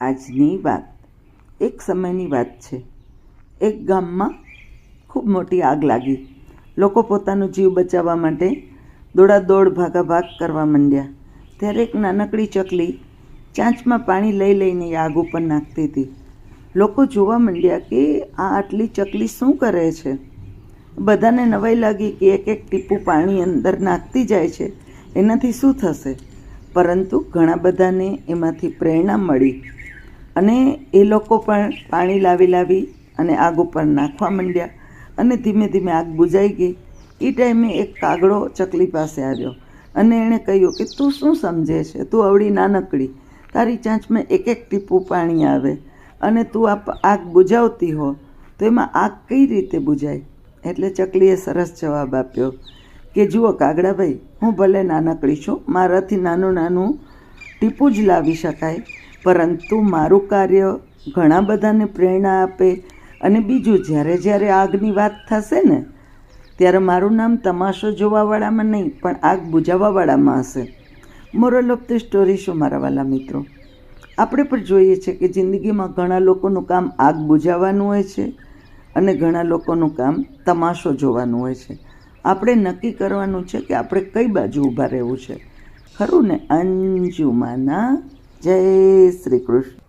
આજની વાત. એક સમયની વાત છે. એક ગામમાં ખૂબ મોટી આગ લાગી. લોકો પોતાનો જીવ બચાવવા માટે દોડાદોડ ભાગાભાગ કરવા માંડ્યા. ત્યારે એક નાનકડી ચકલી ચાંચમાં પાણી લઈ લઈને આગ ઉપર નાખતી હતી. લોકો જોવા માંડ્યા કે આ આટલી ચકલી શું કરે છે? બધાને નવાઈ લાગી કે એક એક ટીપું પાણી અંદર નાખતી જાય છે. એનાથી શું થશે? પરંતુ ઘણા બધાને એમાંથી પ્રેરણા મળી. અને એ લોકો પણ પાણી લાવી લાવી અને આગ ઉપર નાખવા માંડ્યા. અને ધીમે ધીમે આગ બુજાઈ ગઈ. એ ટાઈમે એક કાગડો ચકલી પાસે આવ્યો અને એણે કહ્યું કે, તું શું સમજે છે? તું અવળી નાનકડી. તારી ચાંચમાં એક એક ટીપું પાણી આવે અને તું આ આગ બુઝાવતી હો. તો એમાં આગ કઈ રીતે બુજાય એટલે ચકલીએ સરસ જવાબ આપ્યો કે, જુઓ કાગડાભાઈ હું ભલે નાનકડી છું, મારાથી નાનું નાનું ટીપું જ લાવી શકાય. પરંતુ મારું કાર્ય ઘણા બધાને પ્રેરણા આપે અને બીજું જ્યારે જ્યારે આગની વાત થશે ને, ત્યારે મારું નામ તમાશો જોવાવાળામાં નહીં, પણ આગ બુઝાવવાવાળામાં હશે. મોરલ ઓફ ધ સ્ટોરી શું, મારા વાલા મિત્રો? આપણે પણ જોઈએ છે કે જિંદગીમાં ઘણા લોકોનું કામ આગ બુજાવવાનું હોય છે અને ઘણા લોકોનું કામ તમાશો જોવાનું હોય છે. આપણે નક્કી કરવાનું છે કે આપણે કઈ બાજુ ઊભા રહેવું છે. ખરું ને, અંજુમાના? જય શ્રી કૃષ્ણ